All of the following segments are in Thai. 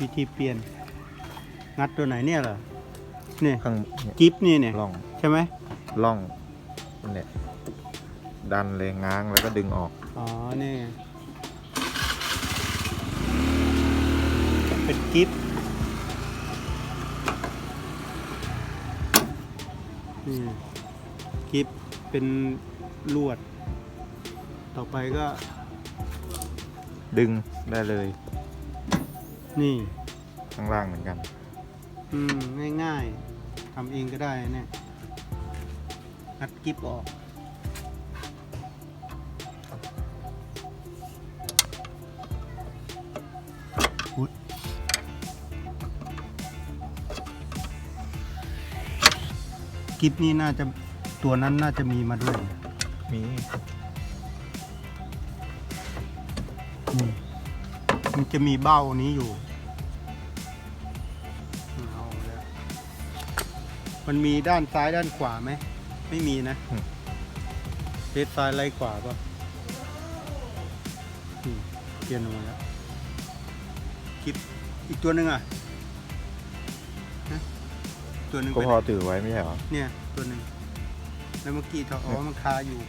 วิธีเปลี่ยน งัดตัวไหนเนี่ยเหรอเนี่ยข้างเนี่ยกิฟนี่เนี่ยล่องใช่ไหมล่องเนี่ยดันเลยง้างแล้วก็ดึงออก อ๋อนี่ไงเป็นกิฟนี่กิฟเป็นลวด ต่อไปก็ดึงได้เลย นี่ข้างล่างเหมือนกัน อืมง่ายๆทำเองก็ได้เนี่ยงัดกิฟออกอุ๊ยกิฟนี่น่าจะตัวนั้นน่าจะมีมาด้วยมีนี่มั นจะมีเบ้านี้อยู่เอาแล้วมันมีด้านซ้ายด้านขวาไหม ไม่มีนะเลดซ้ายไล่ขวาป่ะอืมเปลี่ยนออกมาแล้วคลิปอีกตัวหนึ่งอะฮะตัวหนึ่งก็ไปพอถือไว้ไม่ใช่เหรอ เนี่ย ตัวหนึ่งแล้วเมื่อกี้ทออ๋อมันคาอยู่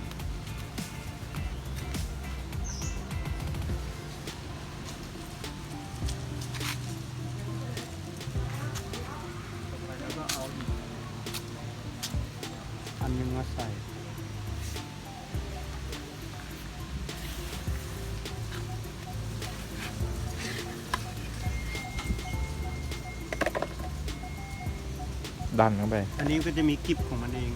ใส่ดันเข้าไป อันนี้ก็จะมีกิบของมันเอง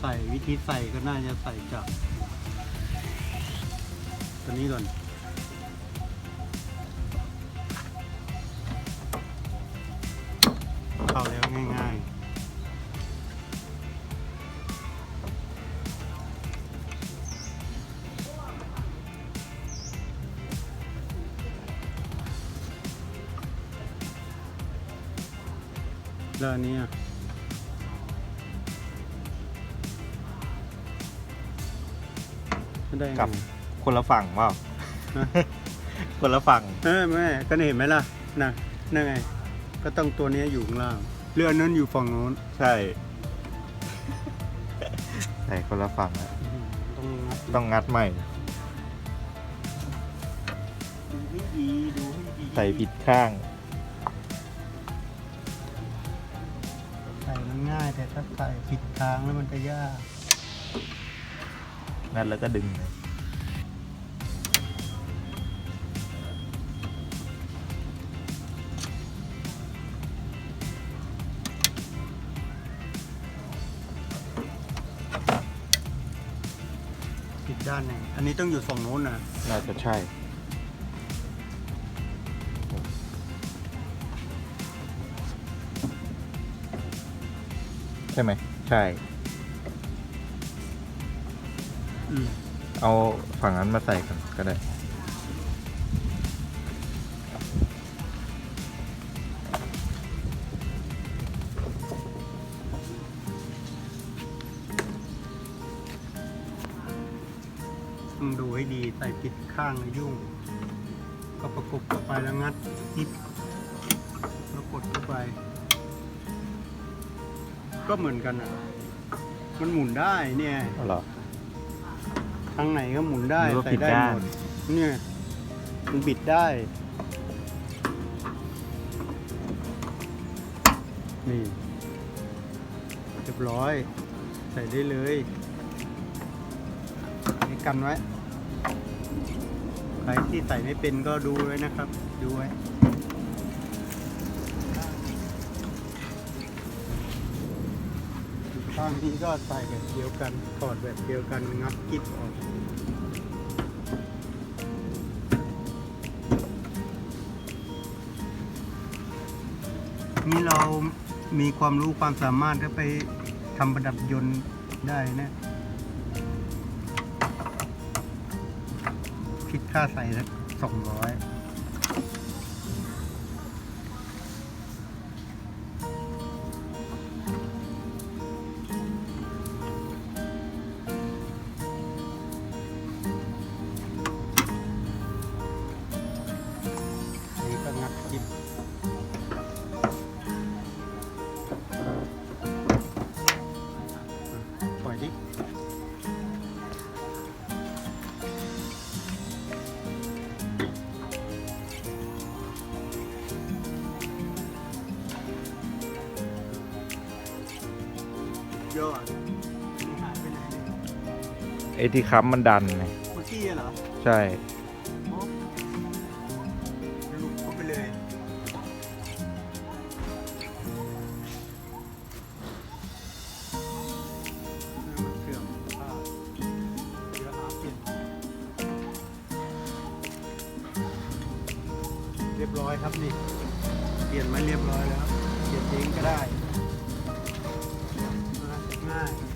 ใส่วิธีใส่ก็น่าจะใส่จากตัวนี้ก่อน แล้วอันนี้อะไม่ได้ไงกับคนละฝั่งเปล่าฮะคนละฝั่งเออแม่ก็เห็นไหมล่ะนะนั่นไง ก็ต้องตัวนี้อยู่ข้างล่างเรือนั้นอยู่ฝั่งโน้นใช่ใส่คนละฝั่งอะต้องงัดต้องงัดใหม่ดูให้ดีดูให้ดีใส่ผิดข้าง มันง่ายแต่ถ้าใส่ผิดทางแล้วมันจะยากงัดแล้วก็ดึงเลยผิดด้านหนึ่งอันนี้ต้องอยู่ฝั่งโน้นนะน่าจะใช่ ใช่ไหมใช่ อืมเอาฝั่งนั้นมาใส่กันก็ได้ ต้องดูให้ดีใส่ผิดข้างแล้วยุ่ง ก็ประกบเข้าไปแล้วงัดยิบแล้วกดเข้าไป ก็เหมือนกันอะ มันหมุนได้เนี่ย เอาเหรอ ทางไหนก็หมุนได้หรือว่าใส่ผิดได้ด้านหมดเนี่ย มันบิดได้ นี่เรียบร้อย ใส่ได้เลยนี่กันไว้ ใครที่ใส่ไม่เป็นก็ดูไว้นะครับ ดูไว้ ข้างนี้ก็ใส่แบบเดียวกันถอดแบบเดียวกันงัดกิ๊บออกนี่เรามีความรู้ความสามารถก็ไปทำประดับยนต์ได้นะคิดค่าใส่สักสองร้อย ยอดหายไปไหนไอ้ที่ค้ำมันดันไงคุกี้เหรอใช่ลุดเข้าเลยเรียบร้อยครับนี่ เปลี่ยนไมาเรียบร้อยแล้ว เปลี่ยนทิ้งก็ได้ 哎。